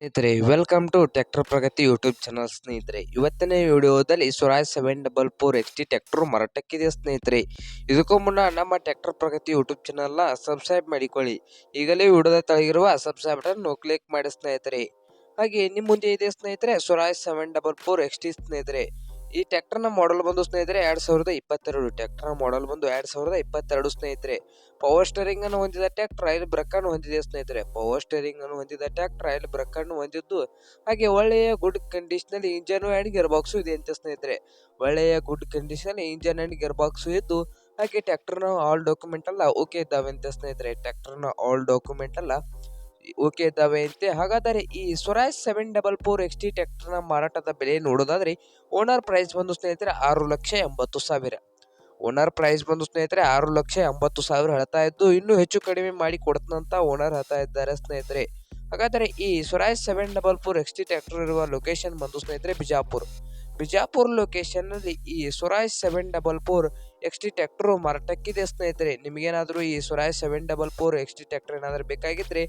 ಸ್ನೇಹಿತರೆ welcome to tractor Pragati YouTube channel ಸ್ನೇಹಿತರೆ. ಇವತ್ತಿನ ವಿಡಿಯೋದಲ್ಲಿ Swaraj seven double four H T ಮಾರಾಟಕ್ಕಿದೆ ಸ್ನೇಹಿತರೆ? ಇದಕ್ಕೂ ಮುನ್ನ ನಮ್ಮ ಟ್ರ್ಯಾಕ್ಟರ್ ಪ್ರಗತಿ ಯೂಟ್ಯೂಬ್ ಚಾನಲ್ನ ಸಬ್ಸ್ಕ್ರೈಬ್ ಮಾಡಿಕೊಳ್ಳಿ. ಈಗಲೇ ವಿಡಿಯೋದ ತಳಿಗಿರುವ ಸಬ್ಸ್ಕ್ರೈಬ್ ಬಟನ್ ಕ್ಲಿಕ್ ಮಾಡಿ ಸ್ನೇಹಿತರೆ. ಹಾಗೆ ನಿಮ್ಮ ಮುಂದೆ ಇದೆ ಸ್ನೇಹಿತರೆ Swaraj seven double four H T ಸ್ನೇಹಿತರೆ. ಈ ಟ್ಯಾಕ್ಟರ್ನ ಮಾಡೆಲ್ ಬಂದು ಸ್ನೇಹಿತರೆ ಎರಡು ಸಾವಿರದ ಇಪ್ಪತ್ತೆರಡು ಟ್ಯಾಕ್ಟರ್ನ ಮಾಡೆಲ್ ಬಂದು ಎರಡ್ ಸಾವಿರದ ಇಪ್ಪತ್ತೆರಡು ಸ್ನೇಹಿತರೆ. ಪವರ್ ಸ್ಟೇರಿಂಗ್ ಅನ್ನು ಹೊಂದಿದ ಟ್ಯಾಕ್ಟರ್ ಆಯಿಲ್ ಬ್ರಕ್ ಅನ್ನು ಹೊಂದಿದೆ ಸ್ನೇಹಿತರೆ. ಪವರ್ ಸ್ಟೇರಿಂಗ್ ಅನ್ನು ಹೊಂದಿದ ಟ್ಯಾಕ್ಟರ್ ಆಯಿಲ್ ಬ್ರಕ್ ಹೊಂದಿದ್ದು ಹಾಗೆ ಒಳ್ಳೆಯ good condition engine and gear box ಇದೆ ಅಂತ ಸ್ನೇಹಿತರೆ. ಒಳ್ಳೆಯ good condition engine and gear box ಇದ್ದು ಹಾಗೆ ಟ್ಯಾಕ್ಟರ್ನ ಆಲ್ ಡಾಕ್ಯುಮೆಂಟ್ ಎಲ್ಲ ಓಕೆ ಇದ್ದಾವೆ ಅಂತ ಸ್ನೇಹಿತರೆ. ಟ್ಯಾಕ್ಟರ್ನ ಆಲ್ ಡಾಕ್ಯುಮೆಂಟ್ ಎಲ್ಲ ಓಕೆ ಇದ್ದಾವೆ ಅಂತೆ. ಹಾಗಾದರೆ ಈ Swaraj seven double four X T ಟ್ರ್ಯಾಕ್ಟರ್ನ ಮಾರಾಟದ ಬೆಲೆ ನೋಡೋದಾದರೆ ಓನರ್ ಪ್ರೈಸ್ ಬಂದು ಸ್ನೇಹಿತರೆ ಆರು ಲಕ್ಷ ಎಂಬತ್ತು ಸಾವಿರ. ಓನರ್ ಪ್ರೈಸ್ ಬಂದು ಸ್ನೇಹಿತರೆ ಆರು ಲಕ್ಷ ಎಂಬತ್ತು ಸಾವಿರ ಹೇಳ್ತಾ ಇದ್ದು ಇನ್ನೂ ಹೆಚ್ಚು ಕಡಿಮೆ ಮಾಡಿ ಕೊಡ್ತಂತ ಓನರ್ ಹೇಳ್ತಾ ಇದ್ದಾರೆ ಸ್ನೇಹಿತರೆ. ಹಾಗಾದರೆ ಈ Swaraj seven double four X T tractor ಇರುವ ಲೊಕೇಶನ್ ಬಂದು ಸ್ನೇಹಿತರೆ ಬಿಜಾಪುರ್. ಬಿಜಾಪುರ್ ಲೊಕೇಶನ್ನಲ್ಲಿ ಈ Swaraj seven double four X T tractor ಮಾರಾಟಕ್ಕಿದೆ ಸ್ನೇಹಿತರೆ. ನಿಮಗೇನಾದರೂ ಈ Swaraj seven double four X T tractor ಏನಾದರೂ ಬೇಕಾಗಿದ್ದರೆ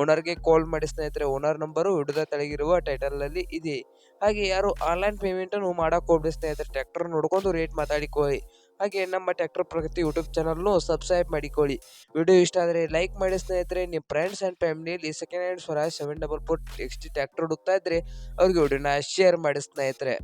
ಓನರ್ಗೆ ಕಾಲ್ ಮಾಡಿ ಸ್ನೇಹಿತರೆ. ಓನರ್ ನಂಬರು ಹಿಡಿದ ತೆಳಗಿರುವ ಟೈಟಲಲ್ಲಿ ಇದೆ. ಹಾಗೆ ಯಾರು ಆನ್ಲೈನ್ ಪೇಮೆಂಟನ್ನು ಮಾಡೋಕೆ ಹೋಗ್ಬೇಡಿ ಸ್ನೇಹಿತರೆ. ಟ್ಯಾಕ್ಟರ್ ನೋಡ್ಕೊಂಡು ರೇಟ್ ಮಾತಾಡಿಕೊಳ್ಳಿ. ಹಾಗೆ ನಮ್ಮ ಟ್ಯಾಕ್ಟರ್ ಪ್ರಗತಿ ಯೂಟ್ಯೂಬ್ ಚಾನಲ್ನು ಸಬ್ಸ್ಕ್ರೈಬ್ ಮಾಡಿಕೊಳ್ಳಿ. ವಿಡಿಯೋ ಇಷ್ಟ ಆದರೆ ಲೈಕ್ ಮಾಡಿ ಸ್ನೇಹಿತರೆ. ನಿಮ್ಮ ಫ್ರೆಂಡ್ಸ್ ಆ್ಯಂಡ್ ಫ್ಯಾಮಿಲಿಯಲ್ಲಿ second hand Swaraj seven double four X T tractor ಹುಡುಕ್ತಾ ಇದ್ದರೆ ಅವ್ರಿಗೆ ವಿಡಿಯೋನ ಶೇರ್ ಮಾಡಿ ಸ್ನೇಹಿತರೆ.